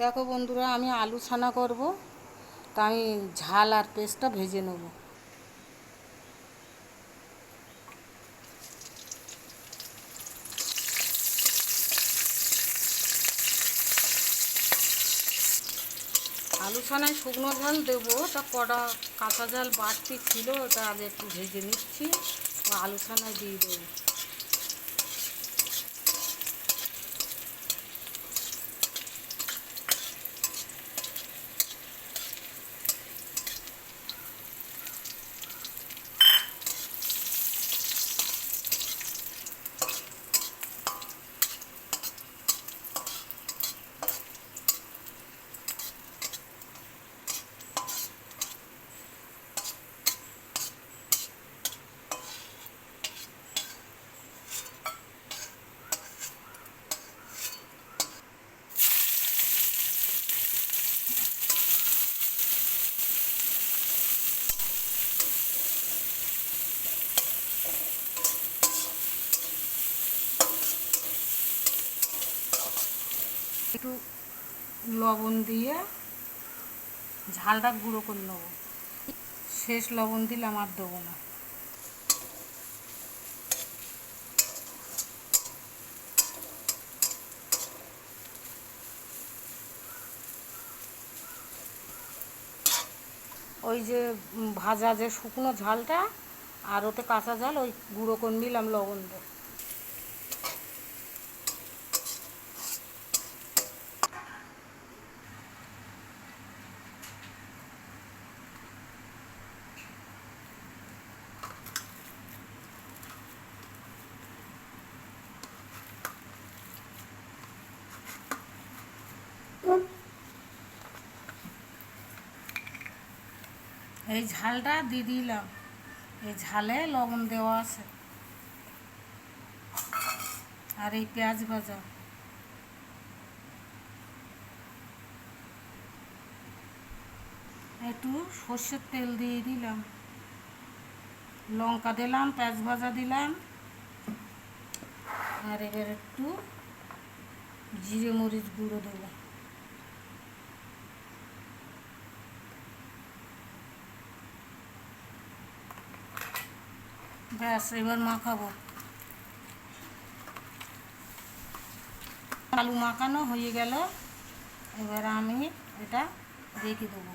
দেখো বন্ধুরা, আমি আলু ছানা করব, তা আমি ঝাল আর পেস্টটা ভেজে নেব। আলু ছানায় শুকনো ঝাল দেবো, তা কটা কাঁচা ঝাল বাড়তি ছিল ওটা আগে একটু ভেজে নিচ্ছি আলু ছানায় দিয়ে দেবো। একটু লবণ দিয়ে ঝালটা গুঁড়ো করে নেব। শেষ লবণ দিলাম আর দেবো না। ওই যে ভাজা যে শুকনো ঝালটা আর ওতে কাঁচা ঝাল, ওই গুঁড়ো করে নিলাম লবণ দিয়ে এই ঝালটা দিয়ে দিলাম। এই ঝালে লবণ দেওয়া আছে। আর এই পেঁয়াজ ভাজা। একটু সর্ষের তেল দিয়ে দিলাম। লঙ্কা দিলাম, পেঁয়াজ ভাজা দিলাম। আর এবার একটু জিরে মরিচ গুঁড়ো দেবো। ব্যাস এবার মাখাবো। আলু মাখানো হয়ে গেল। এবার আমি এটা রেখে দেবো।